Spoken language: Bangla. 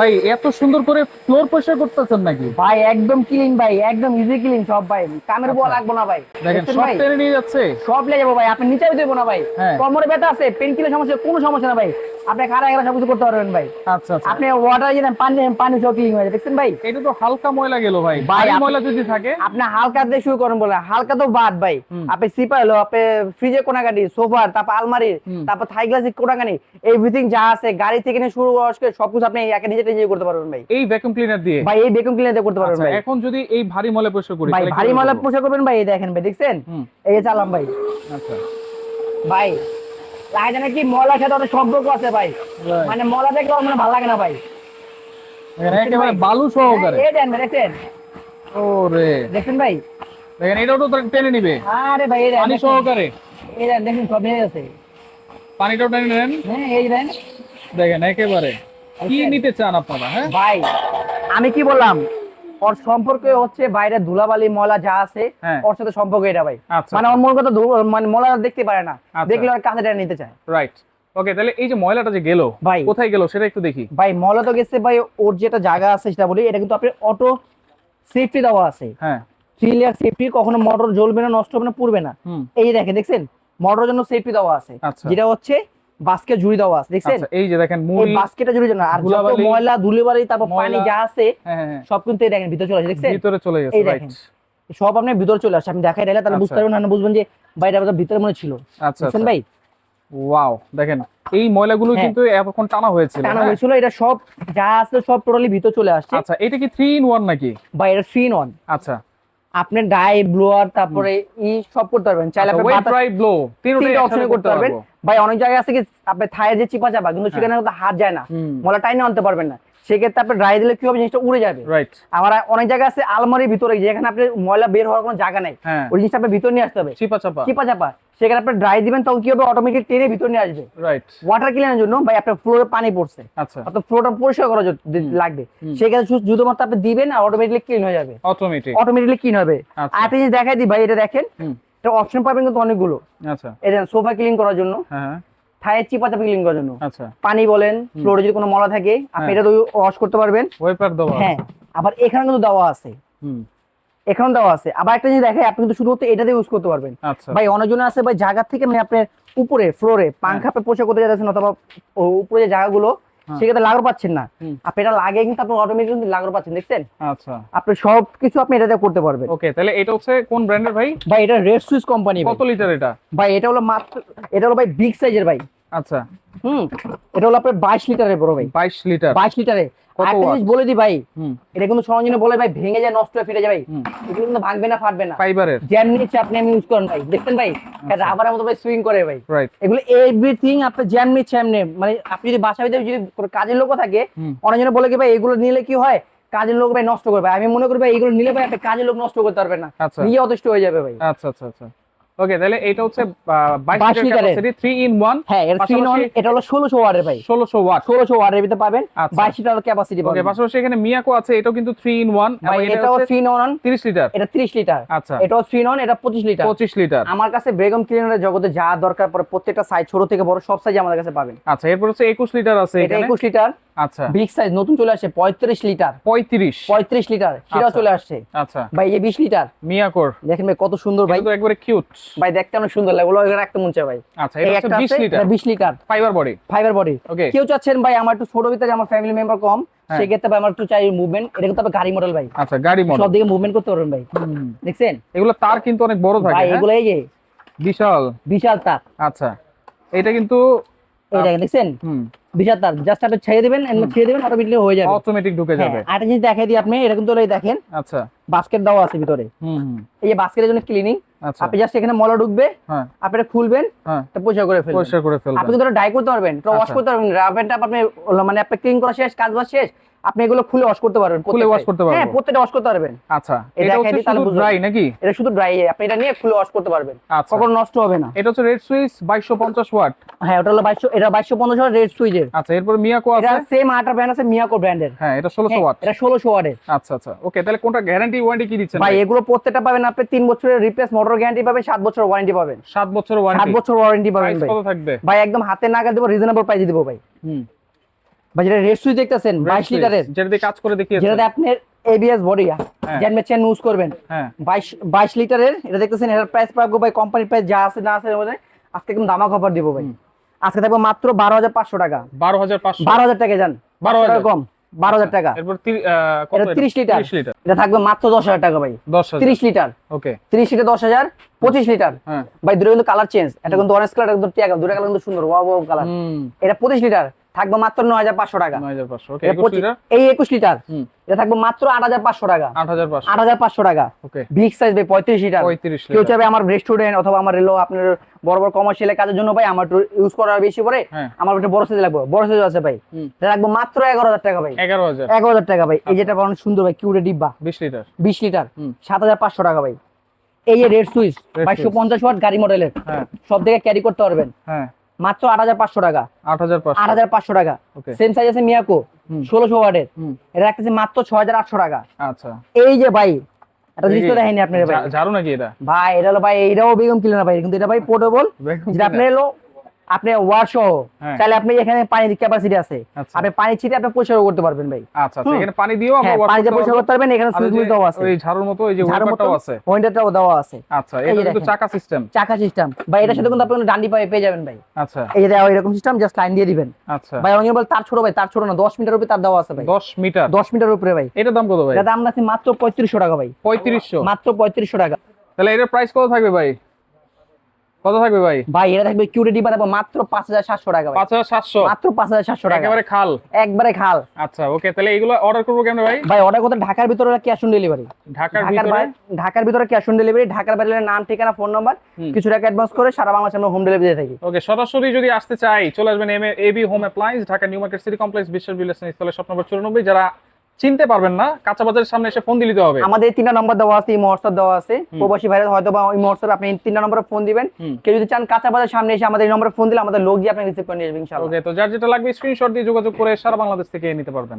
ভাই এত সুন্দর করে ফ্লোর পরিষ্কার করতেছেন নাকি? ভাই একদম ক্লিন ভাই একদম ইজি ক্লিন সব ভাই। কামের বল আচ্ছা। লাগবো না ভাই। দেখেন সব টেনে নিয়ে যাচ্ছে। সব লেগে যাব ভাই আপনি নিচে দেবো না ভাই। হ্যাঁ। কোমরে ব্যথা আছে পেন কিলের সমস্যা কোনো সমস্যা না ভাই। আপনি খারা গেলে সব কিছু করতে পারবেন ভাই। আচ্ছা আচ্ছা। আপনি ওয়াটার যদি পানি পানি সব ক্লিন হয়ে দেখছেন ভাই? এটা তো হালকা ময়লা গেল ভাই। ভাই ময়লা যদি থাকে। আপনি হালকা দিয়ে শুরু করেন বলে হালকা তো বাদ ভাই। আপনি সিপা হলো আপনি ফ্রিজে কোনাকাটি সোফার তারপর আলমারি তারপর থাই গ্লাসে কোনাকানি এভরিথিং যা আছে গাড়ি থেকে নিয়ে শুরু করে সবকিছু আপনি একে নিজে নিজে করতে পারবেন ভাই। এই ভ্যাকুয়াম ক্লিনার দিয়ে? ভাই এই বেকম ক্লিনার দিয়ে করতে পারবেন আচ্ছা ভাই। এখন যদি এই ভারী ময়লা পরিষ্কার করি ভাই ভারী ময়লা? পোশাক করবেন ভাই এই দেখেন ভাই দেখছেন? এই যে চালাম ভাই। আচ্ছা। ভাই লাগে না কি ময়লার সাথে অনেক সম্পর্ক আছে ভাই। মানে ময়লা দেখলে আমার ভালো লাগে না ভাই। একেবারে বালু সহকারে। এই দেন ভাই দেখছেন? ওরে। দেখছেন ভাই? দেখেন এটাও তো টেনে নিবে। আরে ভাই এই পানি দেখেন। সহকারে। এই দেখুন সব নিয়ে গেছে। পানিটাও টেনে নেন। হ্যাঁ এই দেন দেখেন একেবারে। কি নিতে চান আপনারা হ্যাঁ? ভাই আমি কি বললাম? ওর সম্পর্কে হচ্ছে বাইরে ধুলাবালি ময়লা যা আছে হ্যাঁ। ওর সাথে সম্পর্ক এটা ভাই। আচ্ছা। মানে ওর মন কথা মানে ময়লা দেখতে পারে না। আচ্ছা। দেখলে ওর কাছে নিতে চায়। রাইট ওকে তাহলে এই যে ময়লাটা যে গেল ভাই। কোথায় গেল সেটা একটু দেখি। ভাই ময়লা তো গেছে ভাই ওর যেটা জায়গা আছে সেটা বলি এটা কিন্তু আপনি অটো সেফটি দেওয়া আছে। হ্যাঁ। থ্রি লেয়ার সেফটি কখনো মোটর জ্বলবে না নষ্ট হবে না পুড়বে না। এই যে দেখেন দেখছেন? মোটরের জন্য সেফটি দেওয়া আছে। আচ্ছা। যেটা হচ্ছে বাস্কেট জুড়ি দেওয়া আছে দেখছেন? আচ্ছা এই যে দেখেন এই মুড়ি বাস্কেটটা জুড়ি জন্য আর যত ময়লা ধুলিবালি তারপর পানি যা আছে হ্যাঁ হ্যাঁ, হ্যাঁ। সব কিন্তু এই দেখেন ভিতরে চলে আসে দেখছেন? ভিতরে চলে গেছে রাইট সব আপনার ভিতরে চলে আসছে আমি দেখাই দিলে তাহলে বুঝতে আচ্ছা। পারবেন না বুঝবেন যে বাইরে ভিতরে মনে ছিল। আচ্ছা আচ্ছা। ভাই? ওয়াও দেখেন এই ময়লাগুলো। কিন্তু এতক্ষণ টানা হয়েছিল টানা হ্যাঁ? হয়েছিল এটা সব যা আছে সব টোটালি ভিতরে চলে আসছে। আচ্ছা এটা কি থ্রি ইন ওয়ান নাকি? বা এটা ফ্রি নন আচ্ছা। আপনি ডাই ব্লোয়ার তারপরে ই সব করতে পারবেন। চাইলে আপনি ওয়েট ড্রাই ব্লো তিনটা অপশন করতে পারবেন। ভাই অনেক জায়গায় আছে কি আপনি থায়ের যে চিপা চাপা কিন্তু সেখানে তো হাত যায় না। মলা টাইনে আনতে পারবেন না। সেক্ষেত্রে আপনি ড্রাই দিলে কি হবে জিনিসটা উড়ে যাবে? রাইট আমার অনেক জায়গা আছে আলমারির ভিতরে যেখানে আপনি ময়লা বের হওয়ার কোনো জায়গা নাই। হ্যাঁ। ওই জিনিসটা আপনি ভিতরে নিয়ে আসতে হবে। চিপা চাপা। চিপা চাপা। সেখানে আপনি ড্রাই দিবেন তখন কি হবে? অটোমেটিক টেনে ভিতরে নিয়ে আসবে। রাইট ওয়াটার ক্লিনের জন্য ভাই আপনার ফ্লোরে পানি পড়ছে। আচ্ছা। ফ্লোরটা পরিষ্কার করা লাগবে। সেক্ষেত্রে শুধু শুধুমাত্র আপনি দিবেন আর অটোমেটিকলি ক্লিন হয়ে যাবে। অটোমেটিক অটোমেটিকলি ক্লিন হবে। আচ্ছা। আর একটা জিনিস দেখাই দিই ভাই এটা দেখেন। এটা অপশন পাবেন কিন্তু অনেকগুলো। আচ্ছা। এই সোফা ক্লিন করার জন্য। হ্যাঁ হ্যাঁ। থায়ের চিপা চাপা ক্লিন করার জন্য। আচ্ছা। পানি বলেন ফ্লোরে যদি কোনো মলা থাকে আপনি হ্যাঁ। এটা ওয়াশ করতে পারবেন। দেওয়া হ্যাঁ আবার এখানে কিন্তু দেওয়া আছে। হুম। এখানে দেওয়া আছে। আবার একটা জিনিস দেখে আপনি কিন্তু শুধুমাত্র এটা দিয়ে ইউজ করতে পারবেন। আচ্ছা। ভাই অনেকজন আছে ভাই জায়গা থেকে মানে আপনার উপরে ফ্লোরে পাংখা আপনি পোষা করতে যাচ্ছেন অথবা উপরে যে জায়গাগুলো। সেক্ষেত্রে লাগর পাচ্ছেন না। আপনি এটা লাগে কিন্তু আপনি অটোমেটিক লাগর পাচ্ছেন দেখছেন? আচ্ছা। আপনি সব কিছু আপনি এটাতে করতে পারবেন। ওকে তাহলে এটা হচ্ছে কোন ব্র্যান্ডের ভাই? ভাই এটা রেড সুইস কোম্পানি কত লিটার এটা? ভাই এটা হলো মাত্র এটা হলো ভাই বিগ সাইজের ভাই। আচ্ছা। হুম এটা হলো আপনার বাইশ লিটারের বড় ভাই। বাইশ লিটার। বাইশ লিটারে একটা বলে দি ভাই এটা কিন্তু সরঞ্জামে বলে ভাই ভেঙে যায় নষ্ট হয়ে ফিরে যায় ভাই। এগুলো কিন্তু ভাঙবে না ফাটবে না। ফাইবারের। যেমনি ইচ্ছে আপনি আমি ইউজ করেন ভাই। দেখছেন ভাই? আচ্ছা। রাবারের মতো ভাই সুইং করে ভাই। এগুলো এভরিথিং আপনি যেমনি ইচ্ছে মানে আপনি যদি বাসা ভিতরে যদি কাজের লোকও থাকে অনেকজনে বলে কি ভাই এগুলো নিলে কি হয়? কাজের লোক ভাই নষ্ট করবে। আমি মনে করি ভাই এগুলো নিলে ভাই আপনি কাজের লোক নষ্ট করতে পারবে না। আচ্ছা। নিজে অতিষ্ঠ হয়ে যাবে ভাই। আচ্ছা আচ্ছা আচ্ছা। ওকে তাহলে এটা হচ্ছে 22 লিটার লিটারের। ক্যাপাসিটি থ্রি ইন ওয়ান হ্যাঁ এর থ্রি নন পাশাপাশি- এটা হলো ষোলোশো ওয়ার্ডের ভাই। ষোলোশো ওয়াট। ষোলোশো ওয়ার্ডের ভিতরে পাবেন আচ্ছা। বাইশ লিটার ক্যাপাসিটি ওকে পাশাপাশি এখানে মিয়াকো আছে এটাও কিন্তু থ্রি ইন ওয়ান ভাই এটাও থ্রি নন তিরিশ লিটার। এটা ত্রিশ লিটার। আচ্ছা। এটাও থ্রি নন এটা পঁচিশ লিটার। পঁচিশ লিটার। আমার কাছে বেগম ক্লিনারের জগতে যা দরকার পড়ে প্রত্যেকটা সাইজ ছোট থেকে বড় সব সাইজ আমাদের কাছে পাবেন। আচ্ছা এরপর হচ্ছে একুশ লিটার আছে এটা এখানে। একুশ লিটার। আচ্ছা। বিগ সাইজ নতুন চলে আসছে পঁয়ত্রিশ লিটার। পঁয়ত্রিশ। পঁয়ত্রিশ লিটার সেটাও আচ্ছা। চলে আসছে। আচ্ছা। ভাই এই বিশ লিটার। মিয়াকোর। দেখেন ভাই কত সুন্দর ভাই। এটা একবারে কিউট ভাই দেখতে অনেক সুন্দর লাগে ওগুলো রাখতে মন চায় ভাই। আচ্ছা এটা হচ্ছে বিশ আছে লিটার। বিশ litre. Fibre body fibre body okay কেউ চাচ্ছেন ভাই আমার একটু ছোট ভিতরে আমার ফ্যামিলি মেম্বার কম হ্যাঁ। সেক্ষেত্রে ভাই আমার একটু চাই মুভমেন্ট এটা কিন্তু গাড়ি মডেল ভাই। আচ্ছা গাড়ি মডেল সব দিকে মুভমেন্ট করতে পারবেন ভাই। দেখছেন? এগুলো তার কিন্তু অনেক বড় থাকে ভাই হ্যাঁ? এগুলো এই যে বিশাল। বিশাল তার। আচ্ছা। এটা কিন্তু দেখেন দেখছেন? হুম। বিশাল তার জাস্ট আপনি ছেড়ে দিবেন ছেড়ে দিবেন অটোমেটিকলি হয়ে যাবে। অটোমেটিক ঢুকে হ্যাঁ যাবে আরেকটা জিনিস দেখাই দিই আপনি এটা কিন্তু দেখেন আচ্ছা। বাস্কেট দাও আছে ভিতরে। এই যে বাস্কেটের জন্য ক্লিনিং আচ্ছা। আপনি জাস্ট এখানে মলা ঢুকবে হ্যাঁ। আপনি এটা খুলবেন হ্যাঁ। পরিষ্কার করে ফেলবেন। পরিষ্কার করে আপনি তো কিন্তু ডাই করতে পারবেন ওয়াশ আচ্ছা। করতে পারবেন রাবেনটা আপনি মানে আপনি ক্লিন করা শেষ কাজ বাজ শেষ আপনি এগুলো খুলে ওয়াশ করতে পারবেন খুলে wash করতে পারব। হ্যাঁ প্রত্যেকটা ওয়াশ করতে পারবেন। আচ্ছা এটা এটা হচ্ছে শুধু ড্রাই নাকি? এটা শুধু ড্রাই আপনি এটা নিয়ে খুলে ওয়াশ করতে পারবেন। আচ্ছা। কখনো নষ্ট হবে না। এটা হচ্ছে রেড সুইচ বাইশশো পঞ্চাশ ওয়াট। হ্যাঁ ওটা হলো বাইশশো এটা বাইশশো পঞ্চাশ রেড সুইজের আচ্ছা এরপর মিয়াকো এটা আছে? সেম আটার ব্র্যান্ড আছে মিয়াকো ব্র্যান্ডের হ্যাঁ এটা ষোলোশো ওয়াট। এটা ষোলোশো ওয়াটের আচ্ছা আচ্ছা ওকে তাহলে কোনটা গ্যারান্টি ওয়ারেন্টি কি দিচ্ছেন ভাই? এগুলো প্রত্যেকটা পাবেন আপনি তিন বছরের রিপ্লেস মোটর গ্যারান্টি পাবেন সাত বছরের ওয়ারেন্টি পাবেন। সাত বছর সাত ওয়ারেন্টি বছর ওয়ারেন্টি পাবেন ভাই। কত থাকবে? ভাই একদম হাতে নাগাদ দেবো রিজনেবল প্রাইস দিব ভাই। হুম। বা যেটা রেড সুইচ দেখতেছেন Red বাইশ Swiss, লিটারের। যেটা দিয়ে কাজ করে দেখিয়েছেন। যেটাতে আপনার এবিএস বডি হ্যাঁ। ইউজ করবেন। হ্যাঁ। বাইশ বাইশ লিটারের এটা দেখতেছেন প্রাইস পাবো ভাই কোম্পানির প্রাইস যা আছে না আছে মধ্যে আজকে একদম দামা খবর দিব ভাই। আজকে থাকবে মাত্র বারো হাজার পাঁচশো টাকা। বারো হাজার পাঁচশো। বারো হাজার টাকা যান। 12,000 টাকা কম বারো হাজার টাকা। এরপর তি- আহ, কত এটা এটা? 30 লিটার। 30 লিটার। এটা থাকবে মাত্র দশ হাজার টাকা ভাই। লিটার। ওকে। তিরিশ লিটার দশ হাজার পঁচিশ লিটার। হ্যাঁ। ভাই দুটো কিন্তু কালার চেঞ্জ এটা কিন্তু অরেঞ্জ কালার কিন্তু টিয়া দুটো কালার কিন্তু সুন্দর। ওয়াও ওয়াও কালার এটা পঁচিশ লিটার। থাকবে মাত্র নয় হাজার পাঁচশো টাকা। এই একুশ লিটার। এটা থাকবে মাত্র আট হাজার পাঁচশো টাকা। আট হাজার পাঁচশো। টাকা। বিগ সাইজ ভাই পঁয়ত্রিশ লিটার। কেউ চাইবে আমার রেস্টুরেন্ট অথবা আমার রেলো আপনার বড় বড় কমার্শিয়াল কাজের জন্য ভাই আমার ইউজ করার বেশি পরে হ্যাঁ। আমার একটা বড় সাইজ লাগবে। বড় সাইজ আছে ভাই। এটা রাখব মাত্র এগারো হাজার টাকা ভাই। এগারো হাজার। এগারো হাজার টাকা ভাই। এই যেটা অনেক সুন্দর ভাই কিউরে ডিব্বা। বিশ লিটার। বিশ লিটার। সাত হাজার পাঁচশো টাকা ভাই। এই যে রেড সুইচ বাইশশো পঞ্চাশ ওয়াট গাড়ি মডেলের হ্যাঁ। সব থেকে ক্যারি করতে পারবেন। হ্যাঁ। মাত্র আট হাজার পাঁচশো টাকা। আট হাজার আট হাজার পাঁচশো টাকা। সেম সাইজ আছে মিয়াকো ষোলোশো ওয়াটের। এটা রাখতেছে মাত্র ছ হাজার আটশো টাকা। আচ্ছা। এই যে ভাই একটা জিনিস তো দেখেনি আপনার ভাই। ঝাড়ু নাকি এটা? ভাই এটা হলো ভাই এটাও বেগম কিলো না ভাই কিন্তু এটা ভাই পোর্টেবল যেটা আপনি কিনা? আপনি ওয়ার সহ হ্যাঁ। তাহলে আপনি এখানে পানির ক্যাপাসিটি আছে। আচ্ছা। আপনি পানি ছিটে আপনি পরিষ্কার করতে পারবেন ভাই। আচ্ছা আচ্ছা এখানে পানি দিয়েও আমরা wash পানিতে করতে পরিষ্কার। করতে পারবেন এখানে সুইচ দেওয়া আছে। ওই ঝাড়ুর মতো ওই যে ওয়াটারটাও আছে। ওয়েন্ডারটাও দেওয়া আছে। আচ্ছা এই এটা কিন্তু চাকা সিস্টেম চাকা সিস্টেম ভাই এটার সাথে কিন্তু আপনি ডান্ডি পায়ে পেয়ে যাবেন ভাই। আচ্ছা। এই যে দেওয়া এরকম সিস্টেম জাস্ট লাইন দিয়ে দিবেন। আচ্ছা। ভাই অনেকে বল তার ছোট ভাই তার ছোট না দশ মিটার উপরে তার দেওয়া আছে ভাই। দশ মিটার? দশ মিটার উপরে ভাই। এটার দাম কত ভাই? এটা দাম আছে মাত্র পঁয়ত্রিশশো টাকা ভাই। পঁয়ত্রিশশো? মাত্র পঁয়ত্রিশশো টাকা। তাহলে এটার প্রাইস কত থাকবে ভাই? কত থাকবে ভাই? ভাই এটা থাকবে কিউরিটি মাত্র পাঁচ হাজার সাতশো টাকা ভাই। পাঁচ হাজার সাতশো? মাত্র পাঁচ হাজার সাতশো টাকা। একেবারে খাল? একবারে খাল। আচ্ছা ওকে তাহলে এগুলো অর্ডার করব কেমন ভাই? ভাই অর্ডার করতে ঢাকার ভিতরে ক্যাশ অন ডেলিভারি ঢাকার ভিতরে? ঢাকার ভিতরে ক্যাশ অন ডেলিভারি ঢাকার বাইরে নাম ঠিকানা ফোন নাম্বার। কিছু টাকা অ্যাডভান্স করে সারা বাংলাদেশে আমরা হোম ডেলিভারি দিয়ে থাকি। ওকে সরাসরি যদি আসতে চাই চলে আসবেন M AB home appliance Dhaka new market city complex বিশ্বের বিলাসন স্থলে শপ নম্বর চুরানব্বই যারা চিনতে পারবেন না কাঁচা বাজারের সামনে এসে ফোন দিতে হবে। আমাদের তিনটা নম্বর দেওয়া আছে এই হোয়াটসঅ্যাপ দেওয়া আছে। প্রবাসী ভাইরা হয়তো বা ওই হোয়াটসঅ্যাপ আপনি তিনটা নম্বরে ফোন দিবেন। কেউ যদি চান কাঁচা বাজার সামনে এসে আমাদের এই নম্বরে ফোন দিলে আমাদের লোক গিয়ে আপনাকে রিসিভ করে নিয়ে আসবে ইনশাআল্লাহ। ওকে তো যার যেটা লাগবে স্ক্রিনশট দিয়ে যোগাযোগ করে সারা বাংলাদেশ থেকে নিতে পারবেন।